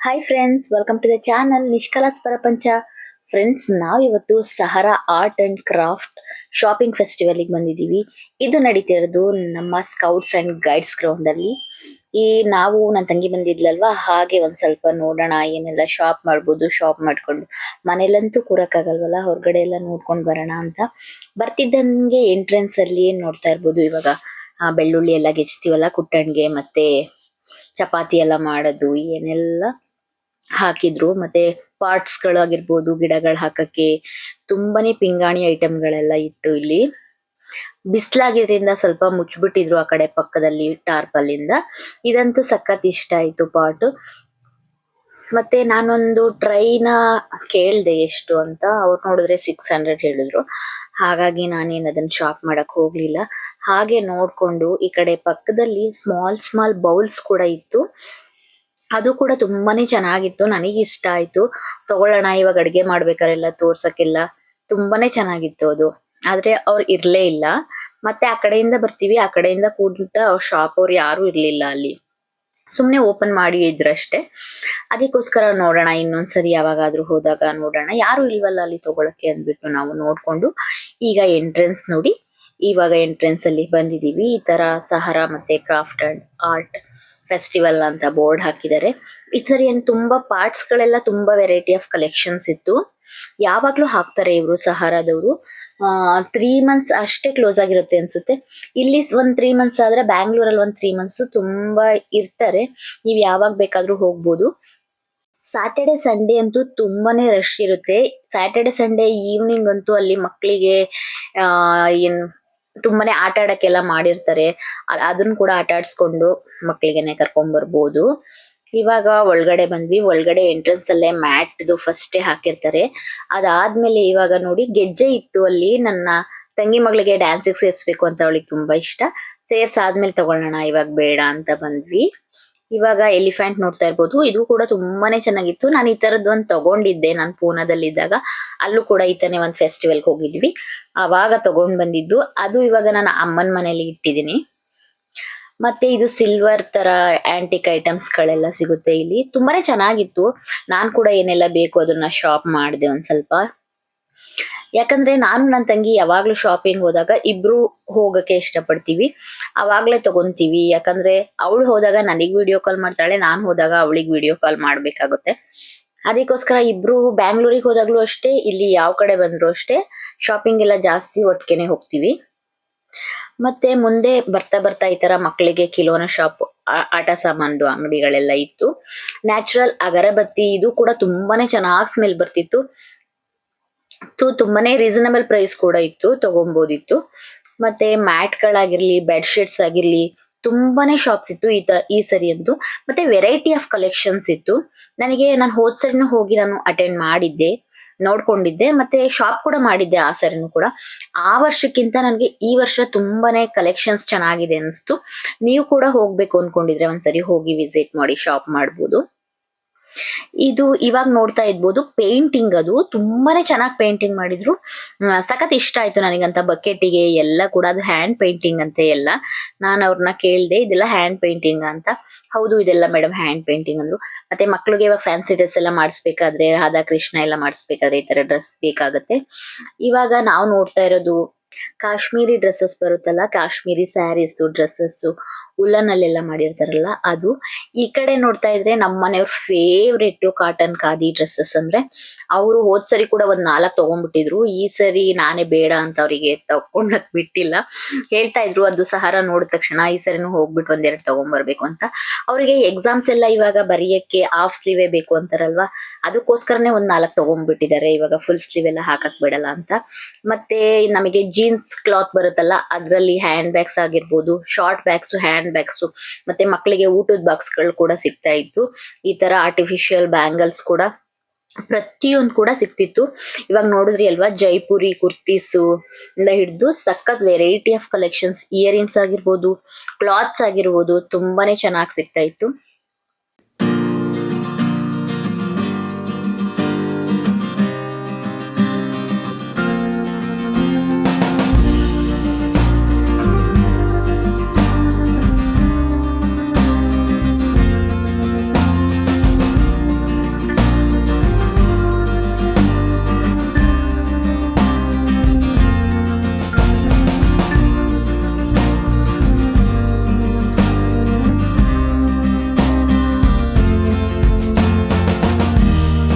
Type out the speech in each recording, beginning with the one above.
Hi friends welcome to the channel Nishkalas Prapancha friends ನಾವಿವತ್ತು Sahara art and craft shopping ಫೆಸ್ಟಿವಲ್ಗೆ ಬಂದಿದ್ದೀವಿ. ಇದು ನಡೀತಿರೋದು ನಮ್ಮ scouts and guides ground ಅಲ್ಲಿ. ಈ ನಾವು ನನ್ನ ತಂಗಿ ಬಂದಿದ್ಲಲ್ವಾ? ಹಾಗೆ ಒಂದ್ ಸ್ವಲ್ಪ ನೋಡೋಣ, ಏನೆಲ್ಲ ಶಾಪ್ ಮಾಡ್ಬೋದು ಶಾಪ್ ಮಾಡ್ಕೊಂಡು. ಮನೇಲಂತೂ ಕೂರಕ್ಕಾಗಲ್ವಲ್ಲ ಹೊರಗಡೆ ಎಲ್ಲ ನೋಡ್ಕೊಂಡು ಬರೋಣ ಅಂತ. ಬರ್ತಿದ್ದಂಗೆ ಎಂಟ್ರೆನ್ಸ್ ಅಲ್ಲಿ ಏನ್ ನೋಡ್ತಾ ಇರ್ಬೋದು ಇವಾಗ? ಬೆಳ್ಳುಳ್ಳಿ ಎಲ್ಲ ಗೆಚ್ತೀವಲ್ಲ ಕುಟ್ಟಣ್ಗೆ ಮತ್ತೆ ಚಪಾತಿ ಎಲ್ಲ ಮಾಡೋದು, ಏನೆಲ್ಲ ಹಾಕಿದ್ರು. ಮತ್ತೆ ಪಾರ್ಟ್ಸ್ ಗಳಾಗಿರ್ಬೋದು, ಗಿಡಗಳು ಹಾಕಕ್ಕೆ ತುಂಬಾನೇ ಪಿಂಗಾಣಿ ಐಟಂ ಗಳೆಲ್ಲ ಇತ್ತು ಇಲ್ಲಿ. ಬಿಸ್ಲಾಗಿದ್ರಿಂದ ಸ್ವಲ್ಪ ಮುಚ್ಚಿಬಿಟ್ಟಿದ್ರು ಆ ಕಡೆ ಪಕ್ಕದಲ್ಲಿ ಟಾರ್ಪಲ್ ಇಂದ ಇದಂತೂ ಸಖತ್ ಇಷ್ಟ ಆಯ್ತು ಪಾಟ್. ಮತ್ತೆ ನಾನೊಂದು ಟ್ರೈನ ಕೇಳ್ದೆ ಎಷ್ಟು ಅಂತ. ಅವ್ರು ನೋಡಿದ್ರೆ ಸಿಕ್ಸ್ ಹಂಡ್ರೆಡ್ ಹೇಳಿದ್ರು. ಹಾಗಾಗಿ ನಾನೇನು ಅದನ್ನ ಶಾಪ್ ಮಾಡಕ್ ಹೋಗ್ಲಿಲ್ಲ. ಹಾಗೆ ನೋಡ್ಕೊಂಡು ಈ ಕಡೆ ಪಕ್ಕದಲ್ಲಿ ಸ್ಮಾಲ್ ಸ್ಮಾಲ್ ಬೌಲ್ಸ್ ಕೂಡ ಇತ್ತು. ಅದು ಕೂಡ ತುಂಬಾನೇ ಚೆನ್ನಾಗಿತ್ತು ನನಗೆ ಇಷ್ಟ ಆಯ್ತು. ತಗೊಳ್ಳೋಣ, ಇವಾಗ ಅಡಿಗೆ ಮಾಡ್ಬೇಕಾರೆಲ್ಲ ತೋರ್ಸಕ್ಕೆಲ್ಲ. ತುಂಬಾನೇ ಚೆನ್ನಾಗಿತ್ತು ಅದು. ಆದ್ರೆ ಅವ್ರು ಇರ್ಲೇ ಇಲ್ಲ. ಮತ್ತೆ ಆ ಕಡೆಯಿಂದ ಬರ್ತೀವಿ, ಆ ಕಡೆಯಿಂದ ಕೂಡಿಟ ಶಾಪ್ ಅವ್ರು ಯಾರು ಇರ್ಲಿಲ್ಲ ಅಲ್ಲಿ. ಸುಮ್ನೆ ಓಪನ್ ಮಾಡಿ ಇದ್ರಷ್ಟೇ. ಅದಕ್ಕೋಸ್ಕರ ನೋಡೋಣ, ಇನ್ನೊಂದ್ಸರಿ ಯಾವಾಗಾದ್ರೂ ಹೋದಾಗ ನೋಡೋಣ. ಯಾರು ಇಲ್ವಲ್ಲ ಅಲ್ಲಿ ತಗೊಳಕ್ಕೆ ಅಂದ್ಬಿಟ್ಟು ನಾವು ನೋಡ್ಕೊಂಡು, ಈಗ ಎಂಟ್ರೆನ್ಸ್ ನೋಡಿ, ಇವಾಗ ಎಂಟ್ರೆನ್ಸ್ ಅಲ್ಲಿ ಬಂದಿದೀವಿ ಈ ತರ ಸಹರಾ ಮತ್ತೆ ಕ್ರಾಫ್ಟ್ ಅಂಡ್ ಆರ್ಟ್ ಫೆಸ್ಟಿವಲ್ ಅಂತ ಬೋರ್ಡ್ ಹಾಕಿದ್ದಾರೆ. ಈ ಸರಿ ಏನ್ ತುಂಬಾ ಪಾರ್ಟ್ಸ್ ಗಳೆಲ್ಲ ತುಂಬಾ ವೆರೈಟಿ ಆಫ್ ಕಲೆಕ್ಷನ್ಸ್ ಇತ್ತು. ಯಾವಾಗ್ಲೂ ಹಾಕ್ತಾರೆ ಇವರು ಸಹಾರದವರು. ತ್ರೀ ಮಂತ್ಸ್ ಅಷ್ಟೇ ಕ್ಲೋಸ್ ಆಗಿರುತ್ತೆ ಅನ್ಸುತ್ತೆ. ಇಲ್ಲಿ ಒಂದ್ ತ್ರೀ ಮಂತ್ಸ್ ಆದ್ರೆ ಬ್ಯಾಂಗ್ಳೂರಲ್ಲಿ ಒಂದ್ ತ್ರೀ ಮಂತ್ಸ್ ತುಂಬಾ ಇರ್ತಾರೆ. ನೀವು ಯಾವಾಗ ಬೇಕಾದ್ರೂ ಹೋಗ್ಬೋದು. ಸ್ಯಾಟರ್ಡೆ ಸಂಡೇ ಅಂತೂ ತುಂಬಾನೇ ರಶ್ ಇರುತ್ತೆ. ಸ್ಯಾಟರ್ಡೆ ಸಂಡೇ ಈವ್ನಿಂಗ್ ಅಂತೂ ಅಲ್ಲಿ ಮಕ್ಕಳಿಗೆ ಆ, ಏನ್ ತುಂಬಾನೇ ಆಟ ಆಡಕ್ಕೆಲ್ಲ ಮಾಡಿರ್ತಾರೆ. ಅದನ್ನ ಕೂಡ ಆಟ ಆಡಿಸ್ಕೊಂಡು ಮಕ್ಕಳಿಗೆನೆ ಕರ್ಕೊಂಡ್ ಬರ್ಬೋದು. ಇವಾಗ ಒಳಗಡೆ ಬಂದ್ವಿ. ಒಳಗಡೆ ಎಂಟ್ರೆನ್ಸ್ ಅಲ್ಲೇ ಮ್ಯಾಟ್ ಫಸ್ಟ್ ಹಾಕಿರ್ತಾರೆ. ಅದಾದ್ಮೇಲೆ ಇವಾಗ ನೋಡಿ ಗೆಜ್ಜೆ ಇತ್ತು ಅಲ್ಲಿ ನನ್ನ ತಂಗಿ ಮಗಳಿಗೆ ಡ್ಯಾನ್ಸಿಗೆ ಸೇರಿಸ್ಬೇಕು ಅಂತ ಅವಳಿಗೆ ತುಂಬಾ ಇಷ್ಟ. ಸೇರ್ಸಾದ್ಮೇಲೆ ತಗೊಳ್ಳೋಣ, ಇವಾಗ ಬೇಡ ಅಂತ ಬಂದ್ವಿ. ಇವಾಗ ಎಲಿಫೆಂಟ್ ನೋಡ್ತಾ ಇರ್ಬೋದು. ಇದು ಕೂಡ ತುಂಬಾನೇ ಚೆನ್ನಾಗಿತ್ತು. ನಾನು ಈ ತರದ್ ಒಂದ್ ತಗೊಂಡಿದ್ದೆ ನಾನು ಪೂನಾದಲ್ಲಿದ್ದಾಗ. ಅಲ್ಲೂ ಕೂಡ ಈ ತಾನೇ ಒಂದ್ ಫೆಸ್ಟಿವಲ್ಗೆ ಹೋಗಿದ್ವಿ. ಅವಾಗ ತಗೊಂಡ್ ಬಂದಿದ್ದು. ಅದು ಇವಾಗ ನನ್ನ ಅಮ್ಮನ ಮನೇಲಿ ಇಟ್ಟಿದ್ದೀನಿ. ಮತ್ತೆ ಇದು ಸಿಲ್ವರ್ ತರ ಆಂಟಿಕ್ ಐಟಮ್ಸ್ ಗಳೆಲ್ಲ ಸಿಗುತ್ತೆ ಇಲ್ಲಿ. ತುಂಬಾನೇ ಚೆನ್ನಾಗಿತ್ತು. ನಾನ್ ಕೂಡ ಏನೆಲ್ಲ ಬೇಕು ಅದನ್ನ ಶಾಪ್ ಮಾಡಿದೆ ಒಂದ್ ಸ್ವಲ್ಪ. ಯಾಕಂದ್ರೆ ನಾನು ನನ್ನ ತಂಗಿ ಯಾವಾಗ್ಲೂ ಶಾಪಿಂಗ್ ಹೋದಾಗ ಇಬ್ರು ಹೋಗಕ್ಕೆ ಇಷ್ಟಪಡ್ತೀವಿ. ಅವಾಗ್ಲೇ ತಗೊಂತೀವಿ. ಯಾಕಂದ್ರೆ ಅವಳು ಹೋದಾಗ ನನಗ್ ವಿಡಿಯೋ ಕಾಲ್ ಮಾಡ್ತಾಳೆ, ನಾನು ಹೋದಾಗ ಅವಳಿಗೆ ವಿಡಿಯೋ ಕಾಲ್ ಮಾಡ್ಬೇಕಾಗುತ್ತೆ. ಅದಕ್ಕೋಸ್ಕರ ಇಬ್ರು ಬ್ಯಾಂಗ್ಳೂರಿಗೆ ಹೋದಾಗ್ಲೂ ಅಷ್ಟೇ, ಇಲ್ಲಿ ಯಾವ ಕಡೆ ಬಂದ್ರು ಅಷ್ಟೇ ಶಾಪಿಂಗ್ ಎಲ್ಲ ಜಾಸ್ತಿ ಒಟ್ಟಿಗೆನೆ ಹೋಗ್ತೀವಿ. ಮತ್ತೆ ಮುಂದೆ ಬರ್ತಾ ಬರ್ತಾ ಈ ತರ ಮಕ್ಕಳಿಗೆ ಕಿಲೋನ ಶಾಪ್ ಆಟ ಸಾಮಾನು ಅಂಗಡಿಗಳೆಲ್ಲ ಇತ್ತು. ನ್ಯಾಚುರಲ್ ಅಗರಬತ್ತಿ ಇದು ಕೂಡ ತುಂಬಾನೇ ಚೆನ್ನಾಗಿ ಸ್ಮೆಲ್ ಬರ್ತಿತ್ತು. ತುಂಬಾನೇ ರೀಸನಬಲ್ ಪ್ರೈಸ್ ಕೂಡ ಇತ್ತು ತಗೊಬೋದಿತ್ತು ಮತ್ತೆ ಮ್ಯಾಟ್ ಗಳಾಗಿರ್ಲಿ ಬೆಡ್ ಶೀಟ್ಸ್ ಆಗಿರ್ಲಿ, ತುಂಬಾನೇ ಶಾಪ್ಸ್ ಇತ್ತು ಈ ಈ ಸರಿ ಅಂತೂ ಮತ್ತೆ ವೆರೈಟಿ ಆಫ್ ಕಲೆಕ್ಷನ್ಸ್ ಇತ್ತು. ನನಗೆ ನಾನು ಹೋದ್ ಸರಿನು ಹೋಗಿ ನಾನು ಅಟೆಂಡ್ ಮಾಡಿದ್ದೆ, ನೋಡ್ಕೊಂಡಿದ್ದೆ, ಮತ್ತೆ ಶಾಪ್ ಕೂಡ ಮಾಡಿದ್ದೆ ಆ ಸರಿನೂ ಕೂಡ. ಆ ವರ್ಷಕ್ಕಿಂತ ನನಗೆ ಈ ವರ್ಷ ತುಂಬಾನೇ ಕಲೆಕ್ಷನ್ಸ್ ಚೆನ್ನಾಗಿದೆ ಅನಿಸ್ತು. ನೀವು ಕೂಡ ಹೋಗ್ಬೇಕು ಅನ್ಕೊಂಡಿದ್ರೆ ಒಂದ್ಸರಿ ಹೋಗಿ ವಿಸಿಟ್ ಮಾಡಿ ಶಾಪ್ ಮಾಡ್ಬೋದು. ಇದು ಇವಾಗ ನೋಡ್ತಾ ಇರ್ಬೋದು ಪೇಂಟಿಂಗ್ ಅದು. ತುಂಬಾನೇ ಚೆನ್ನಾಗಿ ಪೇಂಟಿಂಗ್ ಮಾಡಿದ್ರು. ಸಖತ್ ಇಷ್ಟ ಆಯ್ತು ನನಗಂತ ಬಕೆಟಿಗೆ, ಎಲ್ಲ ಕೂಡ ಅದು ಹ್ಯಾಂಡ್ ಪೇಂಟಿಂಗ್ ಅಂತ ಎಲ್ಲ. ನಾನು ಅವ್ರನ್ನ ಕೇಳ್ದೆ, ಇದೆಲ್ಲ ಹ್ಯಾಂಡ್ ಪೇಂಟಿಂಗ್ ಅಂತ. ಹೌದು, ಇದೆಲ್ಲ ಮೇಡಮ್ ಹ್ಯಾಂಡ್ ಪೇಂಟಿಂಗ್ ಅಂದ್ರು. ಮತ್ತೆ ಮಕ್ಳಿಗೆ ಇವಾಗ ಫ್ಯಾನ್ಸಿ ಡ್ರೆಸ್ ಎಲ್ಲ ಮಾಡಿಸ್ಬೇಕಾದ್ರೆ ರಾಧಾ ಕೃಷ್ಣ ಎಲ್ಲ ಮಾಡಿಸ್ಬೇಕಾದ್ರೆ ಈ ತರ ಡ್ರೆಸ್ ಬೇಕಾಗತ್ತೆ. ಇವಾಗ ನಾವು ನೋಡ್ತಾ ಇರೋದು ಕಾಶ್ಮೀರಿ ಡ್ರೆಸ್ಸಸ್ ಬರುತ್ತಲ್ಲ, ಕಾಶ್ಮೀರಿ ಸ್ಯಾರೀಸ್ ಡ್ರೆಸ್ಸಸ್ ಉಲ್ಲನ್ ಅಲ್ಲೆಲ್ಲ ಮಾಡಿರ್ತಾರಲ್ಲ, ಅದು. ಈ ಕಡೆ ನೋಡ್ತಾ ಇದ್ರೆ ನಮ್ಮ ಮನೆಯವ್ರ ಫೇವ್ರೆಟ್ ಕಾಟನ್ ಖಾದಿ ಡ್ರೆಸ್ಸಸ್ ಅಂದ್ರೆ, ಅವರು ಹೋದ್ ಸರಿ ಕೂಡ ಒಂದ್ ನಾಲ್ಕ್ ತಗೊಂಡ್ಬಿಟ್ಟಿದ್ರು. ಈ ಸರಿ ನಾನೇ ಬೇಡ ಅಂತ ಅವರಿಗೆ ತಕೊಂಡಕ್ ಬಿಟ್ಟಿಲ್ಲ. ಹೇಳ್ತಾ ಇದ್ರು, ಅದು ಸಹಾರ ನೋಡಿದ ತಕ್ಷಣ ಈ ಸರಿನೂ ಹೋಗ್ಬಿಟ್ಟು ಒಂದೆರಡು ತಗೊಂಡ್ಬರ್ಬೇಕು ಅಂತ. ಅವರಿಗೆ ಎಕ್ಸಾಮ್ಸ್ ಎಲ್ಲ ಇವಾಗ ಬರೆಯಕ್ಕೆ ಹಾಫ್ ಸ್ಲೀವೇ ಬೇಕು ಅಂತಾರಲ್ವಾ? ಅದಕ್ಕೋಸ್ಕರನೇ ಒಂದ್ ನಾಲ್ಕ್ ತಗೊಂಡ್ಬಿಟ್ಟಿದ್ದಾರೆ. ಇವಾಗ ಫುಲ್ ಸ್ಲೀವ್ ಎಲ್ಲ ಹಾಕಕ್ ಬಿಡಲ್ಲ ಅಂತ. ಮತ್ತೆ ನಮಗೆ ಜೀನ್ಸ್ ಕ್ಲಾತ್ ಬರುತ್ತಲ್ಲ, ಅದ್ರಲ್ಲಿ ಹ್ಯಾಂಡ್ ಬ್ಯಾಗ್ಸ್ ಆಗಿರ್ಬೋದು ಶಾರ್ಟ್ ಬ್ಯಾಗ್ಸ್ ಹ್ಯಾಂಡ್ ಬ್ಯಾಗ್ಸ್ ಮತ್ತೆ ಮಕ್ಕಳಿಗೆ ಊಟದ ಬಾಕ್ಸ್ಗಳು ಕೂಡ ಸಿಗ್ತಾ ಇತ್ತು. ಈ ತರ ಆರ್ಟಿಫಿಷಿಯಲ್ ಬ್ಯಾಂಗಲ್ಸ್ ಕೂಡ ಪ್ರತಿಯೊಂದು ಕೂಡ ಸಿಕ್ತಿತ್ತು ಇವಾಗ ನೋಡಿದ್ರಿ ಅಲ್ವಾ, ಜೈಪುರಿ, ಕುರ್ತೀಸು ಇಂದ ಹಿಡಿದು ಸಖತ್ ವೆರೈಟಿ ಆಫ್ ಕಲೆಕ್ಷನ್ಸ್ ಇಯರಿಂಗ್ಸ್ ಆಗಿರ್ಬೋದು ಕ್ಲಾತ್ಸ್ ಆಗಿರ್ಬೋದು, ತುಂಬಾನೇ ಚೆನ್ನಾಗಿ ಸಿಗ್ತಾ ಇತ್ತು.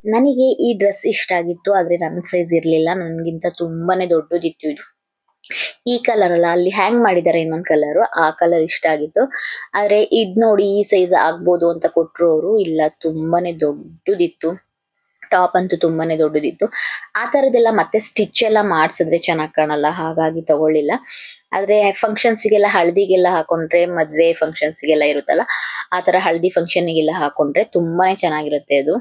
ನನಗೆ ಈ ಡ್ರೆಸ್ ಇಷ್ಟ ಆಗಿತ್ತು, ಆದ್ರೆ ನನ್ನ ಸೈಜ್ ಇರ್ಲಿಲ್ಲ. ನನ್ಗಿಂತ ತುಂಬಾನೇ ದೊಡ್ಡದಿತ್ತು ಇದು. ಈ ಕಲರ್ ಅಲ್ಲ, ಅಲ್ಲಿ ಹ್ಯಾಂಗ್ ಮಾಡಿದ್ದಾರೆ ಇನ್ನೊಂದ್ ಕಲರ್ ಆ ಕಲರ್ ಇಷ್ಟ ಆಗಿತ್ತು. ಆದ್ರೆ ಇದ್ ನೋಡಿ ಈ ಸೈಜ್ ಆಗ್ಬೋದು ಅಂತ ಕೊಟ್ರು ಅವರು ಇಲ್ಲ, ತುಂಬಾನೇ ದೊಡ್ಡದಿತ್ತು. ಟಾಪ್ ಅಂತೂ ತುಂಬಾನೇ ದೊಡ್ಡದಿತ್ತು. ಆ ತರದೆಲ್ಲ ಮತ್ತೆ ಸ್ಟಿಚ್ ಎಲ್ಲ ಮಾಡ್ಸಿದ್ರೆ ಚೆನ್ನಾಗಿ ಕಾಣಲ್ಲ, ಹಾಗಾಗಿ ತಗೊಳ್ಳಿಲ್ಲ. ಆದ್ರೆ ಫಂಕ್ಷನ್ಸ್ಗೆಲ್ಲ ಹಳದಿಗೆಲ್ಲ ಹಾಕೊಂಡ್ರೆ, ಮದ್ವೆ ಫಂಕ್ಷನ್ಸ್ಗೆಲ್ಲ ಇರುತ್ತಲ್ಲ, ಆ ತರ ಹಳದಿ ಫಂಕ್ಷನ್ಗೆಲ್ಲ ಹಾಕೊಂಡ್ರೆ ತುಂಬಾನೇ ಚೆನ್ನಾಗಿರುತ್ತೆ ಅದು.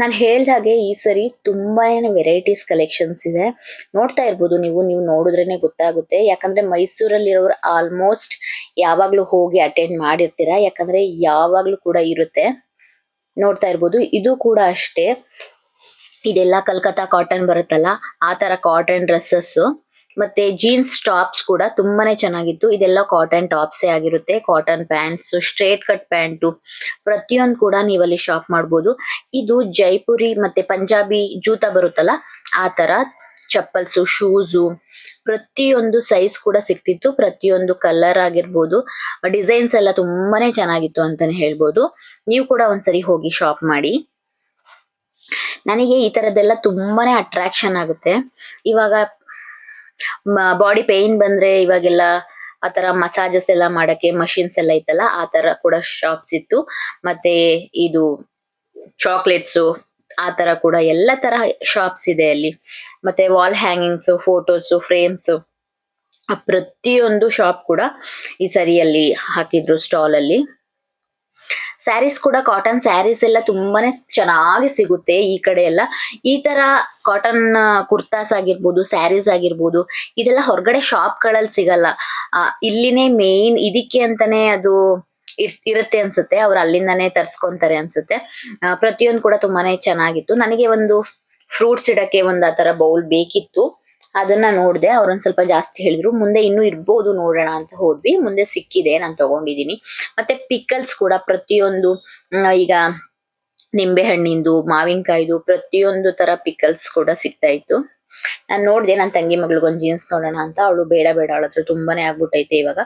ನಾನು ಹೇಳ್ದಾಗೆ ಈ ಸರಿ ತುಂಬಾ ವೆರೈಟೀಸ್ ಕಲೆಕ್ಷನ್ಸ್ ಇದೆ. ನೋಡ್ತಾ ಇರ್ಬೋದು ನೀವು ನೀವು ನೋಡಿದ್ರೇನೆ ಗೊತ್ತಾಗುತ್ತೆ. ಯಾಕಂದ್ರೆ ಮೈಸೂರಲ್ಲಿರೋರು ಆಲ್ಮೋಸ್ಟ್ ಯಾವಾಗ್ಲೂ ಹೋಗಿ ಅಟೆಂಡ್ ಮಾಡಿರ್ತೀರಾ? ಯಾಕಂದ್ರೆ ಯಾವಾಗ್ಲೂ ಕೂಡ ಇರುತ್ತೆ. ನೋಡ್ತಾ ಇರ್ಬೋದು. ಇದು ಕೂಡ ಅಷ್ಟೇ. ಇದೆಲ್ಲ ಕಲ್ಕತ್ತಾ ಕಾಟನ್ ಬರುತ್ತಲ್ಲ, ಆ ತರ ಕಾಟನ್ ಡ್ರೆಸ್ಸಸ್ ಮತ್ತೆ ಜೀನ್ಸ್ ಟಾಪ್ಸ್ ಕೂಡ ತುಂಬಾನೇ ಚೆನ್ನಾಗಿತ್ತು. ಇದೆಲ್ಲ ಕಾಟನ್ ಟಾಪ್ಸೇ ಆಗಿರುತ್ತೆ. Cotton pants straight cut pant ಪ್ರತಿಯೊಂದು ಕೂಡ ನೀವಲ್ಲಿ ಶಾಪ್ ಮಾಡ್ಬೋದು. ಇದು ಜೈಪುರಿ ಮತ್ತೆ ಪಂಜಾಬಿ ಜೂತ ಬರುತ್ತಲ್ಲ, ಆ ತರ ಚಪ್ಪಲ್ಸು ಶೂಸು ಪ್ರತಿಯೊಂದು ಸೈಜ್ ಕೂಡ ಸಿಕ್ತಿತ್ತು ಪ್ರತಿಯೊಂದು ಕಲರ್ ಆಗಿರ್ಬೋದು. ಡಿಸೈನ್ಸ್ ಎಲ್ಲ ತುಂಬಾನೇ ಚೆನ್ನಾಗಿತ್ತು ಅಂತಾನೆ ಹೇಳ್ಬೋದು. ನೀವು ಕೂಡ ಒಂದ್ಸರಿ ಹೋಗಿ ಶಾಪ್ ಮಾಡಿ. ನನಗೆ ಈ ತರದೆಲ್ಲ ತುಂಬಾನೇ ಅಟ್ರಾಕ್ಷನ್ ಆಗುತ್ತೆ. ಇವಾಗ ಬಾಡಿ ಪೇನ್ ಬಂದ್ರೆ ಇವಾಗೆಲ್ಲ ಆತರ ಮಸಾಜಸ್ ಎಲ್ಲ ಮಾಡಕ್ಕೆ ಮಷಿನ್ಸ್ ಎಲ್ಲ ಇತ್ತಲ್ಲ ಆ ತರ ಕೂಡ ಶಾಪ್ಸ್ ಇತ್ತು. ಮತ್ತೆ ಇದು ಚಾಕ್ಲೇಟ್ಸ್ ಆ ತರ ಕೂಡ ಎಲ್ಲ ತರ ಶಾಪ್ಸ್ ಇದೆ ಅಲ್ಲಿ. ಮತ್ತೆ ವಾಲ್ ಹ್ಯಾಂಗಿಂಗ್ಸ್ ಫೋಟೋಸ್ ಫ್ರೇಮ್ಸ್ ಪ್ರತಿಯೊಂದು ಶಾಪ್ ಕೂಡ ಈ ಸರಿಯಲ್ಲಿ ಹಾಕಿದ್ರು ಸ್ಟಾಲ್ ಅಲ್ಲಿ. ಸ್ಯಾರೀಸ್ ಕೂಡ ಕಾಟನ್ ಸ್ಯಾರೀಸ್ ಎಲ್ಲ ತುಂಬಾನೇ ಚೆನ್ನಾಗಿ ಸಿಗುತ್ತೆ ಈ ಕಡೆ ಎಲ್ಲ. ಈ ತರ ಕಾಟನ್ ಕುರ್ತಾಸ್ ಆಗಿರ್ಬೋದು, ಸ್ಯಾರೀಸ್ ಆಗಿರ್ಬೋದು, ಇದೆಲ್ಲ ಹೊರಗಡೆ ಶಾಪ್ಗಳಲ್ಲಿ ಸಿಗಲ್ಲ ಇಲ್ಲಿನೇ ಮೇನ್ ಇದಕ್ಕೆ ಅಂತಾನೆ ಅದು ಇರ್- ಇರುತ್ತೆ ಅನ್ಸುತ್ತೆ. ಅವ್ರು ಅಲ್ಲಿಂದಾನೇ ತರ್ಸ್ಕೊಂತಾರೆ ಅನ್ಸುತ್ತೆ. ಪ್ರತಿಯೊಂದು ಕೂಡ ತುಂಬಾನೇ ಚೆನ್ನಾಗಿತ್ತು. ನನಗೆ ಒಂದು ಫ್ರೂಟ್ಸ್ ಇಡಕ್ಕೆ ಒಂದ್ ಆತರ ಬೌಲ್ ಬೇಕಿತ್ತು. ಅದನ್ನ ನೋಡಿದೆ ಅವ್ರೊಂದ್ ಸ್ವಲ್ಪ ಜಾಸ್ತಿ ಹೇಳಿದ್ರು. ಮುಂದೆ ಇನ್ನೂ ಇರ್ಬೋದು ನೋಡೋಣ ಅಂತ ಹೋದ್ವಿ. ಮುಂದೆ ಸಿಕ್ಕಿದೆ, ನಾನು ತಗೊಂಡಿದೀನಿ ಮತ್ತೆ ಪಿಕಲ್ಸ್ ಕೂಡ ಪ್ರತಿಯೊಂದು ಈಗ ನಿಂಬೆ ಹಣ್ಣಿಂದು ಮಾವಿನಕಾಯ್ದು, ಪ್ರತಿಯೊಂದು ತರ ಪಿಕಲ್ಸ್ ಕೂಡ ಸಿಗ್ತಾ ಇತ್ತು. ನಾನ್ ನೋಡ್ದೆ ನನ್ನ ತಂಗಿ ಮಗಳಿಗೊಂದು ಜೀನ್ಸ್ ನೋಡೋಣ ಅಂತ. ಅವಳು ಬೇಡ ಬೇಡ, ಅವಳ ಹತ್ರ ತುಂಬಾನೇ ಆಗ್ಬಿಟ್ಟೈತೆ ಇವಾಗ.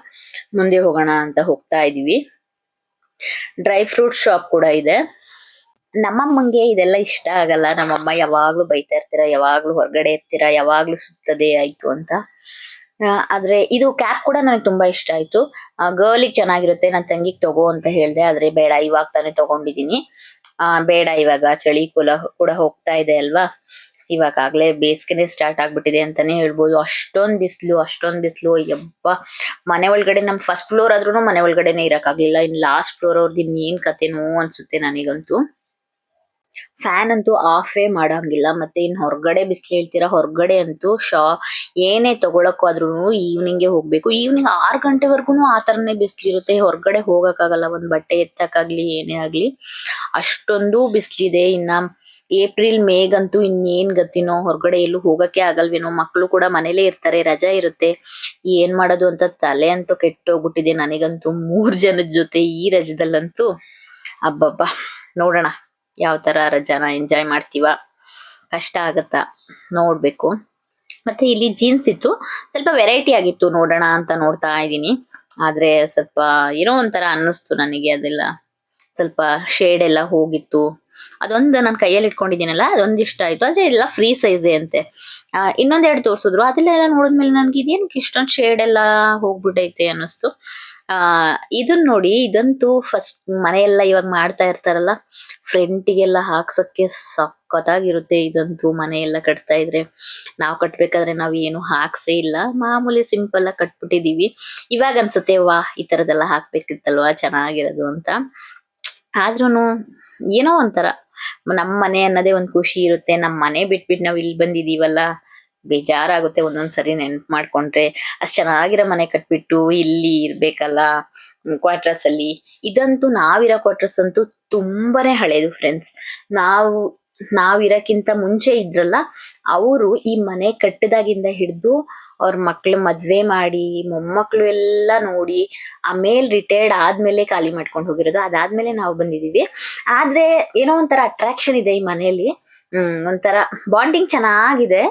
ಮುಂದೆ ಹೋಗೋಣ ಅಂತ ಹೋಗ್ತಾ ಇದೀವಿ. ಡ್ರೈ ಫ್ರೂಟ್ ಶಾಪ್ ಕೂಡ ಇದೆ. ನಮ್ಮಮ್ಮಂಗೆ ಇದೆಲ್ಲ ಇಷ್ಟ ಆಗಲ್ಲ. ನಮ್ಮಮ್ಮ ಯಾವಾಗ್ಲೂ ಬೈತಾ ಇರ್ತೀರ, ಯಾವಾಗ್ಲೂ ಹೊರಗಡೆ ಇರ್ತೀರಾ, ಯಾವಾಗ್ಲೂ ಸುತ್ತದೆ ಆಯ್ತು ಅಂತ. ಆದ್ರೆ ಇದು ಕ್ಯಾಪ್ ಕೂಡ ನನಗೆ ತುಂಬಾ ಇಷ್ಟ ಆಯ್ತು. ಗರ್ಲಿಗ್ ಚೆನ್ನಾಗಿರುತ್ತೆ ನನ್ನ ತಂಗಿಗೆ ತಗೋ ಅಂತ ಹೇಳ್ದೆ. ಆದ್ರೆ ಬೇಡ, ಇವಾಗ ತಾನೆ ತಗೊಂಡಿದೀನಿ. ಆ, ಬೇಡ, ಇವಾಗ ಚಳಿ ಕುಲ ಕೂಡ ಹೋಗ್ತಾ ಇದೆ ಅಲ್ವಾ? ಇವಾಗ ಆಗ್ಲೇ ಬೇಸಿಗೆನೆ ಸ್ಟಾರ್ಟ್ ಆಗ್ಬಿಟ್ಟಿದೆ ಅಂತಾನೆ ಹೇಳ್ಬೋದು. ಅಷ್ಟೊಂದ್ ಬಿಸ್ಲು ಅಷ್ಟೊಂದ್ ಬಿಸ್ಲು. ಯಬ್ಬ ಮನೆ ಒಳಗಡೆ ನಮ್ ಫಸ್ಟ್ ಫ್ಲೋರ್ ಆದ್ರೂ ಮನೆ ಒಳಗಡೆನೆ ಇರಕ್ಕಾಗ್ಲಿಲ್ಲ ಇನ್ ಲಾಸ್ಟ್ ಫ್ಲೋರ್ ಅವ್ರದ್ದು ಇನ್ನೇನ್ ಕತೆನೋ ಅನ್ಸುತ್ತೆ ನನಗಂತೂ. ಫ್ಯಾನ್ ಅಂತೂ ಆಫ್ ಏ ಮಾಡಂಗಿಲ್ಲ, ಮತ್ತೆ ಇನ್ ಹೊರಗಡೆ ಬಿಸಿಲು ಹೇಳ್ತೀರಾ, ಹೊರಗಡೆ ಅಂತೂ ಶಾ, ಏನೇ ತಗೊಳಕ್ ಆದ್ರೂ ಈವ್ನಿಂಗ್ಗೆ ಹೋಗ್ಬೇಕು. ಈವ್ನಿಂಗ್ ಆರು ಗಂಟೆವರೆಗೂ ಆ ತರನೇ ಬಿಸಿಲಿರುತ್ತೆ ಹೊರಗಡೆ ಹೋಗಕ್ಕಾಗಲ್ಲ, ಒಂದ್ ಬಟ್ಟೆ ಎತ್ತಕ್ಕಾಗ್ಲಿ, ಏನೇ ಆಗ್ಲಿ. ಅಷ್ಟೊಂದು ಬಿಸಿಲಿದೆ ಇನ್ನ ಏಪ್ರಿಲ್, ಮೇಗಂತೂ ಇನ್ನೇನ್ ಗತಿನೋ, ಹೊರಗಡೆ ಎಲ್ಲೂ ಹೋಗಕ್ಕೆ ಆಗಲ್ವೇನೋ ಮಕ್ಕಳು ಕೂಡ ಮನೇಲೇ ಇರ್ತಾರೆ, ರಜಾ ಇರುತ್ತೆ. ಏನ್ ಮಾಡೋದು ಅಂತ ತಲೆ ಅಂತೂ ಕೆಟ್ಟೋಗ್ಬಿಟ್ಟಿದೆ. ನನಗಂತೂ ಮೂರ್ ಜನದ ಜೊತೆ ಈ ರಜದಲ್ಲಂತೂ. ಅಬ್ಬಬ್ಬಾ, ನೋಡೋಣ. ಯಾವ ತರ ರಜಾನ ಎಂಜಾಯ್ ಮಾಡ್ತೀವ ಕಷ್ಟ ಆಗತ್ತಾ ನೋಡ್ಬೇಕು. ಮತ್ತೆ ಇಲ್ಲಿ ಜೀನ್ಸ್ ಇತ್ತು, ಸ್ವಲ್ಪ ವೆರೈಟಿ ಆಗಿತ್ತು ನೋಡೋಣ ಅಂತ ನೋಡ್ತಾ ಇದ್ದೀನಿ. ಆದ್ರೆ ಸ್ವಲ್ಪ ಏನೋ ಒಂಥರ ಅನ್ನಿಸ್ತು ನನಗೆ ಅದೆಲ್ಲ. ಸ್ವಲ್ಪ ಶೇಡ್ ಎಲ್ಲ ಹೋಗಿತ್ತು. ಅದೊಂದು ನಾನು ಕೈಯಲ್ಲಿ ಇಟ್ಕೊಂಡಿದ್ದೀನಲ್ಲ, ಅದೊಂದು ಇಷ್ಟ ಆಯ್ತು. ಆದ್ರೆ ಎಲ್ಲ ಫ್ರೀ ಸೈಜೇ ಅಂತೆ. ಇನ್ನೊಂದೆರಡು ತೋರಿಸಿದ್ರು. ಅದನ್ನೆಲ್ಲ ನೋಡಿದ್ಮೇಲೆ ನನ್ಗೆ ಇದೇನಕ್ಕೆ ಇಷ್ಟೊಂದು ಶೇಡ್ ಎಲ್ಲ ಹೋಗ್ಬಿಟ್ಟೈತೆ ಅನ್ನಿಸ್ತು. ಆ, ಇದನ್ ನೋಡಿ, ಇದಂತೂ ಫಸ್ಟ್ ಮನೆಯೆಲ್ಲ ಇವಾಗ ಮಾಡ್ತಾ ಇರ್ತಾರಲ್ಲ ಫ್ರೆಂಟಿಗೆಲ್ಲ ಹಾಕ್ಸಕ್ಕೆ ಸಖತ್ತಾಗಿರುತ್ತೆ ಇದಂತೂ ಮನೆ ಎಲ್ಲ ಕಟ್ತಾ ಇದ್ರೆ. ನಾವು ಕಟ್ಬೇಕಾದ್ರೆ ನಾವು ಏನು ಹಾಕ್ಸೇ ಇಲ್ಲ. ಮಾಮೂಲಿ ಸಿಂಪಲ್ ಆಗಿ ಕಟ್ಬಿಟ್ಟಿದೀವಿ. ಇವಾಗ ಅನ್ಸುತ್ತೆ ವಾ ಈ ತರದೆಲ್ಲ ಹಾಕ್ಬೇಕಿತ್ತಲ್ವಾ? ಚೆನ್ನಾಗಿರೋದು ಅಂತ. ಆದ್ರೂನು ಏನೋ ಒಂಥರ. ನಮ್ ಮನೆ ಅನ್ನೋದೇ ಒಂದ್ ಖುಷಿ ಇರುತ್ತೆ. ನಮ್ ಮನೆ ಬಿಟ್ಬಿಟ್ಟು ನಾವ್ ಇಲ್ಲಿ ಬಂದಿದೀವಲ್ಲ. ಬೇಜಾರಾಗುತ್ತೆ ಒಂದೊಂದ್ಸರಿ ನೆನ್ಪ್ ಮಾಡ್ಕೊಂಡ್ರೆ. ಅಷ್ಟ್ ಚೆನ್ನಾಗಿರೋ ಮನೆ ಕಟ್ಬಿಟ್ಟು ಇಲ್ಲಿ ಇರ್ಬೇಕಲ್ಲ. ಕ್ವಾರ್ಟರ್ಸ್ ಅಲ್ಲಿ. ಇದಂತೂ ನಾವಿರೋ ಕ್ವಾರ್ಟರ್ಸ್ ಅಂತೂ ತುಂಬಾನೇ ಹಳೇದು ಫ್ರೆಂಡ್ಸ್ ನಾವು ನಾವಿರಕ್ಕಿಂತ ಮುಂಚೆ ಇದ್ರಲ್ಲ, ಅವರು ಈ ಮನೆ ಕಟ್ಟಿದಾಗಿಂದ ಹಿಡಿದು ಅವ್ರ ಮಕ್ಳು ಮದ್ವೆ ಮಾಡಿ, ಮೊಮ್ಮಕ್ಳು ಎಲ್ಲ ನೋಡಿ, ಆಮೇಲೆ ರಿಟೈರ್ಡ್ ಆದ್ಮೇಲೆ ಖಾಲಿ ಮಾಡ್ಕೊಂಡು ಹೋಗಿರೋದು. ಅದಾದ್ಮೇಲೆ ನಾವು ಬಂದಿದೀವಿ. ಆದ್ರೆ ಏನೋ ಒಂಥರ ಅಟ್ರಾಕ್ಷನ್ ಇದೆ ಈ ಮನೆಯಲ್ಲಿ ಹ್ಮ್, ಒಂಥರ ಬಾಂಡಿಂಗ್ ಚೆನ್ನಾಗಿದೆ.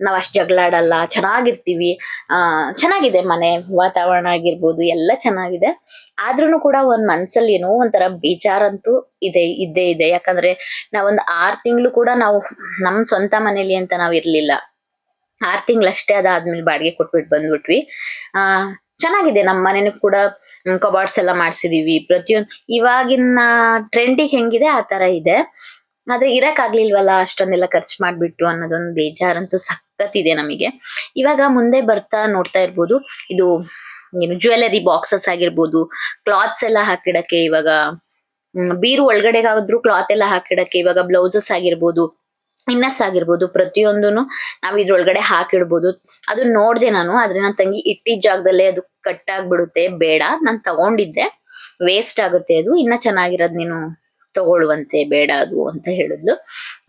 ನಾವ್ ಅಷ್ಟ್ ಜಗಳಾಡಲ್ಲ ಚೆನ್ನಾಗಿರ್ತೀವಿ. ಆ, ಚೆನ್ನಾಗಿದೆ ಮನೆ, ವಾತಾವರಣ ಆಗಿರ್ಬೋದು, ಎಲ್ಲ ಚೆನ್ನಾಗಿದೆ. ಆದ್ರೂನು ಕೂಡ ಒಂದ್ ಮನ್ಸಲ್ಲಿ ಏನೋ ಒಂಥರ ಬೇಜಾರಂತೂ ಇದೆ, ಇದ್ದೇ ಇದೆ. ಯಾಕಂದ್ರೆ ನಾವೊಂದ್ ಆರ್ ತಿಂಗಳು ಕೂಡ ನಾವು ನಮ್ ಸ್ವಂತ ಮನೇಲಿ ಅಂತ ನಾವ್ ಇರ್ಲಿಲ್ಲ. ಆರ್ ತಿಂಗಳಷ್ಟೇ ಅದಾದ್ಮೇಲೆ ಬಾಡಿಗೆ ಕೊಟ್ಬಿಟ್ಟು ಬಂದ್ಬಿಟ್ವಿ. ಆ, ಚೆನ್ನಾಗಿದೆ. ನಮ್ಮ ಮನೇನು ಕೂಡ ಕಬಾರ್ಡ್ಸ್ ಎಲ್ಲ ಮಾಡ್ಸಿದೀವಿ. ಪ್ರತಿಯೊಂದು ಇವಾಗಿನ ಟ್ರೆಂಡಿಗೆ ಹೆಂಗಿದೆ, ಆ ತರ ಇದೆ. ಆದ್ರೆ ಇರಕ್ ಆಗ್ಲಿಲ್ವಲ್ಲ ಅಷ್ಟೊಂದೆಲ್ಲ ಖರ್ಚು ಮಾಡ್ಬಿಟ್ಟು ಅನ್ನೋದೊಂದು ಬೇಜಾರಂತೂ ಸಖತ್ ಇದೆ ನಮಗೆ. ಇವಾಗ ಮುಂದೆ ಬರ್ತಾ ನೋಡ್ತಾ ಇರ್ಬೋದು, ಇದು ಏನು ಜ್ಯುವೆಲರಿ ಬಾಕ್ಸಸ್ ಆಗಿರ್ಬೋದು ಕ್ಲಾತ್ಸ್ ಎಲ್ಲ ಹಾಕಿಡಕ್ಕೆ ಇವಾಗ ಬೀರು ಒಳಗಡೆಗಾದ್ರೂ ಕ್ಲಾತ್ ಎಲ್ಲ ಹಾಕಿಡಕ್ಕೆ ಇವಾಗ ಬ್ಲೌಸಸ್ ಆಗಿರ್ಬೋದು ಇನ್ನಸ್ ಆಗಿರ್ಬೋದು ಪ್ರತಿಯೊಂದು ನಾವು ಇದ್ರೊಳಗಡೆ ಹಾಕಿಡ್ಬೋದು. ಅದು ನೋಡ್ದೆ ನಾನು, ಆದ್ರೆ ನನ್ನ ತಂಗಿ ಇಟ್ಟಿದ್ ಜಾಗದಲ್ಲೇ ಅದು ಕಟ್ ಆಗ್ಬಿಡುತ್ತೆ ಬೇಡ. ನಾನು ತಗೊಂಡಿದ್ದೆ ವೇಸ್ಟ್ ಆಗುತ್ತೆ ಅದು. ಇನ್ನ ಚೆನ್ನಾಗಿರೋದ್ ನೀನು ತಗೊಳ್ಳುವಂತೆ ಬೇಡ ಅದು ಅಂತ ಹೇಳಿದ್ಲು.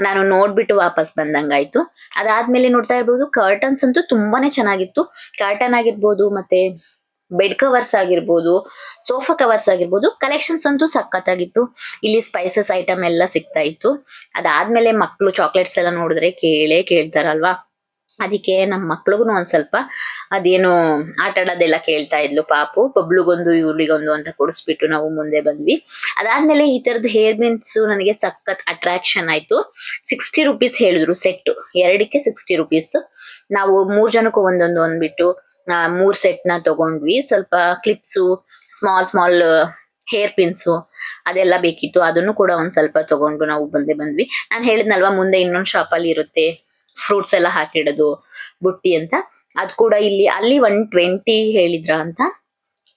ನಾನು ನೋಡ್ಬಿಟ್ಟು ವಾಪಸ್ ಬಂದಂಗಾಯ್ತು. ಅದಾದ್ಮೇಲೆ ನೋಡ್ತಾ ಇರ್ಬೋದು ಕರ್ಟನ್ಸ್ ಅಂತೂ ತುಂಬಾನೇ ಚೆನ್ನಾಗಿತ್ತು. ಕರ್ಟನ್ ಆಗಿರ್ಬೋದು, ಮತ್ತೆ ಬೆಡ್ ಕವರ್ಸ್ ಆಗಿರ್ಬೋದು ಸೋಫಾ ಕವರ್ಸ್ ಆಗಿರ್ಬೋದು ಕಲೆಕ್ಷನ್ಸ್ ಅಂತೂ ಸಖತ್ತಾಗಿತ್ತು. ಇಲ್ಲಿ ಸ್ಪೈಸಸ್ ಐಟಮ್ ಎಲ್ಲ ಸಿಗ್ತಾ ಇತ್ತು. ಅದಾದ್ಮೇಲೆ ಮಕ್ಕಳು ಚಾಕ್ಲೇಟ್ಸ್ ಎಲ್ಲ ನೋಡಿದ್ರೆ ಕೇಳೇ ಕೇಳ್ತಾರಲ್ವಾ? ಅದಕ್ಕೆ ನಮ್ಮ ಮಕ್ಳಿಗೂ ಒಂದ್ ಸ್ವಲ್ಪ ಅದೇನು ಆಟ ಆಡೋದೆಲ್ಲ ಕೇಳ್ತಾ ಇದ್ಲು ಪಾಪು. ಬಬ್ಳುಗೊಂದು ಇವ್ರಿಗೊಂದು ಅಂತ ಕೊಡಿಸ್ಬಿಟ್ಟು ನಾವು ಮುಂದೆ ಬಂದ್ವಿ. ಅದಾದ್ಮೇಲೆ ಈ ತರದ ಹೇರ್ ಬಿನ್ಸ್ ನನಗೆ ಸಖತ್ ಅಟ್ರಾಕ್ಷನ್ ಆಯ್ತು. ಸಿಕ್ಸ್ಟಿ ರುಪೀಸ್ ಹೇಳಿದ್ರು ಸೆಟ್ ಎರಡಕ್ಕೆ ಸಿಕ್ಸ್ಟಿ ರುಪೀಸ್ ನಾವು ಮೂರ್ ಜನಕ್ಕೂ ಒಂದೊಂದು ಅಂದ್ಬಿಟ್ಟು ಮೂರ್ ಸೆಟ್ನ ತಗೊಂಡ್ವಿ. ಸ್ವಲ್ಪ clips small small hair pins ಅದೆಲ್ಲ ಬೇಕಿತ್ತು. ಅದನ್ನು ಕೂಡ ಒಂದ್ ಸ್ವಲ್ಪ ತಗೊಂಡು ನಾವು ಬಂದೆ ಬಂದ್ವಿ. ನಾನು ಹೇಳಿದ್ನಲ್ವಾ, ಮುಂದೆ ಇನ್ನೊಂದು ಶಾಪ್ ಅಲ್ಲಿ ಇರುತ್ತೆ ಫ್ರೂಟ್ಸ್ ಎಲ್ಲ ಹಾಕಿಡೋದು, ಬುಟ್ಟಿ ಅಂತ. ಅದ್ ಕೂಡ ಇಲ್ಲಿ, ಅಲ್ಲಿ ಒನ್ ಟ್ವೆಂಟಿ ಹೇಳಿದ್ರ ಅಂತ.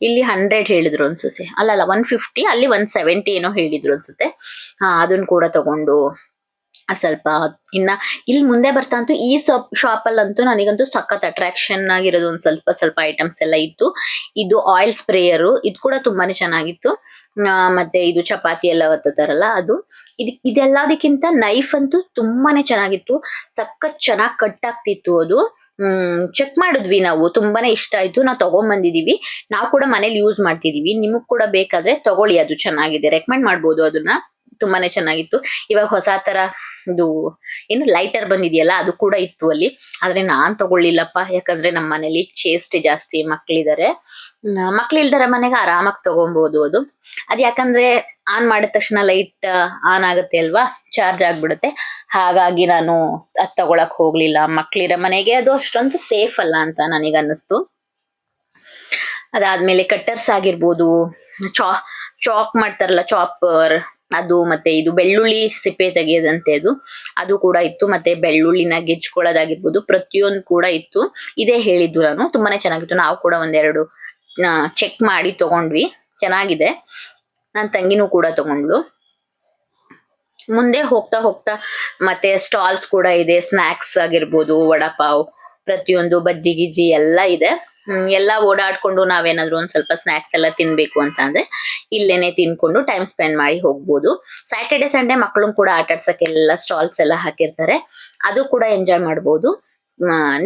ಇಲ್ಲಿ ಹಂಡ್ರೆಡ್ ಹೇಳಿದ್ರು ಅನ್ಸುತ್ತೆ. ಅಲ್ಲಲ್ಲ ಒನ್ ಫಿಫ್ಟಿ ಅಲ್ಲಿ ಒನ್ ಸೆವೆಂಟಿ ಏನೋ ಹೇಳಿದ್ರು ಅನ್ಸುತ್ತೆ. ಹಾ ಅದನ್ನ ಕೂಡ ತಗೊಂಡು ಸ್ವಲ್ಪ ಇನ್ನ ಇಲ್ಲಿ ಮುಂದೆ ಬರ್ತಾ ಅಂತೂ ಈ ಶಾಪ್ ಅಲ್ಲಂತೂ ನನಗಂತೂ ಸಖತ್ ಅಟ್ರಾಕ್ಷನ್ ಆಗಿರೋದು ಒಂದ್ ಸ್ವಲ್ಪ ಸ್ವಲ್ಪ ಐಟಮ್ಸ್ ಎಲ್ಲ ಇತ್ತು. ಇದು ಆಯಿಲ್ ಸ್ಪ್ರೇಯರು ಇದು ಕೂಡ ತುಂಬಾನೇ ಚೆನ್ನಾಗಿತ್ತು. ಮತ್ತೆ ಇದು ಚಪಾತಿ ಎಲ್ಲ ಒತ್ತಾರಲ್ಲ ಅದು ಇದ್ ಇದೆಲ್ಲದಕ್ಕಿಂತ ನೈಫ್ ಅಂತೂ ತುಂಬಾನೇ ಚೆನ್ನಾಗಿತ್ತು. ಸಖತ್ ಚೆನ್ನಾಗಿ ಕಟ್ ಆಗ್ತಿತ್ತು ಅದು. ಹ್ಮ್ ಚೆಕ್ ಮಾಡಿದ್ವಿ ನಾವು, ತುಂಬಾನೇ ಇಷ್ಟ ಆಯ್ತು. ನಾವು ತಗೊಂಡ್ ಬಂದಿದೀವಿ ನಾವು ಕೂಡ ಮನೇಲಿ ಯೂಸ್ ಮಾಡ್ತಿದೀವಿ. ನಿಮಗ್ ಕೂಡ ಬೇಕಾದ್ರೆ ತಗೊಳ್ಳಿ, ಅದು ಚೆನ್ನಾಗಿದೆ. ರೆಕಮೆಂಡ್ ಮಾಡ್ಬೋದು ಅದನ್ನ. ತುಂಬಾನೇ ಚೆನ್ನಾಗಿತ್ತು. ಇವಾಗ ಹೊಸ ತರ ಇದು, ಏನು ಲೈಟರ್ ಬಂದಿದೆಯಲ್ಲ, ಅದು ಕೂಡ ಇತ್ತು ಅಲ್ಲಿ. ಆದ್ರೆ ನಾನ್ ತಗೊಳ್ಳಿಲ್ಲಪ್ಪ. ಯಾಕಂದ್ರೆ ನಮ್ಮ ಮನೇಲಿ ಚೇಸ್ಟ್ ಜಾಸ್ತಿ ಮಕ್ಳಿದಾರೆ. ಮಕ್ಳಿಲ್ದರ ಮನೆಗೆ ಆರಾಮಾಗಿ ತಗೊಬಹುದು ಅದು. ಅದ್ ಯಾಕಂದ್ರೆ ಆನ್ ಮಾಡಿದ ತಕ್ಷಣ ಲೈಟ್ ಆನ್ ಆಗುತ್ತೆ ಅಲ್ವಾ? ಚಾರ್ಜ್ ಆಗ್ಬಿಡುತ್ತೆ. ಹಾಗಾಗಿ ನಾನು ಅದ್ ತಗೊಳಕ್ ಹೋಗ್ಲಿಲ್ಲ. ಮಕ್ಳಿರ ಮನೆಗೆ ಅದು ಅಷ್ಟೊಂದು ಸೇಫ್ ಅಲ್ಲ ಅಂತ ನನಗೆ ಅನ್ನಿಸ್ತು. ಅದಾದ್ಮೇಲೆ ಕಟ್ಟರ್ಸ್ ಆಗಿರ್ಬೋದು, ಚಾ ಚಾಪ್ ಮಾಡ್ತಾರಲ್ಲ ಚಾಪರ್ ಅದು ಮತ್ತೆ ಇದು ಬೆಳ್ಳುಳ್ಳಿ ಸಿಪ್ಪೆ ತೆಗೆಯದಂತೆ ಅದು. ಅದು ಕೂಡ ಇತ್ತು. ಮತ್ತೆ ಬೆಳ್ಳುಳ್ಳಿನ ಗೆಜ್ಕೊಳ್ಳೋದಾಗಿರ್ಬೋದು ಪ್ರತಿಯೊಂದು ಕೂಡ ಇತ್ತು. ಇದೇ ಹೇಳಿದ್ದು ನಾನು. ತುಂಬಾನೇ ಚೆನ್ನಾಗಿತ್ತು. ನಾವು ಕೂಡ ಒಂದೆರಡು ಚೆಕ್ ಮಾಡಿ ತಗೊಂಡ್ವಿ. ಚೆನ್ನಾಗಿದೆ. ನನ್ನ ತಂಗಿನೂ ಕೂಡ ತಗೊಂಡ್ಲು ಮುಂದೆ ಹೋಗ್ತಾ ಹೋಗ್ತಾ ಮತ್ತೆ ಸ್ಟಾಲ್ಸ್ ಕೂಡ ಇದೆ. ಸ್ನಾಕ್ಸ್ ಆಗಿರ್ಬೋದು, ವಡಪಾವ್, ಪ್ರತಿಯೊಂದು ಬಜ್ಜಿ, ಗಿಜ್ಜಿ ಎಲ್ಲ ಇದೆ. ಎಲ್ಲ ಓಡಾಡ್ಕೊಂಡು ನಾವೇನಾದ್ರೂ ಒಂದ್ ಸ್ವಲ್ಪ ಸ್ನಾಕ್ಸ್ ಎಲ್ಲ ತಿನ್ಬೇಕು ಅಂತ ಅಂದ್ರೆ ಇಲ್ಲೇನೆ ತಿನ್ಕೊಂಡು ಟೈಮ್ ಸ್ಪೆಂಡ್ ಮಾಡಿ ಹೋಗ್ಬೋದು. ಸ್ಯಾಟರ್ಡೆ ಸಂಡೇ ಮಕ್ಕಳು ಕೂಡ ಆಟ ಆಡ್ಸಕ್ಕೆಲ್ಲ ಸ್ಟಾಲ್ಸ್ ಎಲ್ಲ ಹಾಕಿರ್ತಾರೆ. ಅದು ಕೂಡ ಎಂಜಾಯ್ ಮಾಡ್ಬೋದು.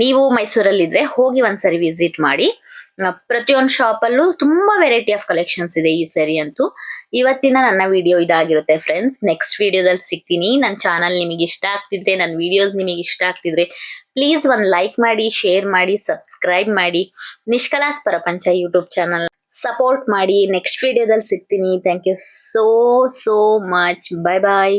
ನೀವು ಮೈಸೂರಲ್ಲಿ ಇದ್ರೆ ಹೋಗಿ ಒಂದ್ಸರಿ ವಿಸಿಟ್ ಮಾಡಿ. ಪ್ರತಿಯೊಂದು ಶಾಪ್ ಅಲ್ಲೂ ತುಂಬಾ ವೆರೈಟಿ ಆಫ್ ಕಲೆಕ್ಷನ್ಸ್ ಇದೆ ಈ ಸರಿ ಅಂತೂ. ಇವತ್ತಿನ ನನ್ನ ವಿಡಿಯೋ ಇದಾಗಿರುತ್ತೆ ಫ್ರೆಂಡ್ಸ್ ನೆಕ್ಸ್ಟ್ ವಿಡಿಯೋದಲ್ಲಿ ಸಿಗ್ತೀನಿ. ನನ್ನ ಚಾನಲ್ ನಿಮಗೆ ಇಷ್ಟ ಆಗ್ತಿದ್ರೆ ನನ್ನ ವಿಡಿಯೋಸ್ ನಿಮಗೆ ಇಷ್ಟ ಆಗ್ತಿದ್ರೆ ಪ್ಲೀಸ್ ಒಂದು ಲೈಕ್ ಮಾಡಿ ಶೇರ್ ಮಾಡಿ ಸಬ್ಸ್ಕ್ರೈಬ್ ಮಾಡಿ. Nishkalas Prapancha YouTube channel support ಮಾಡಿ. ನೆಕ್ಸ್ಟ್ ವಿಡಿಯೋದಲ್ಲಿ ಸಿಗ್ತೀನಿ. Thank you so so much bye bye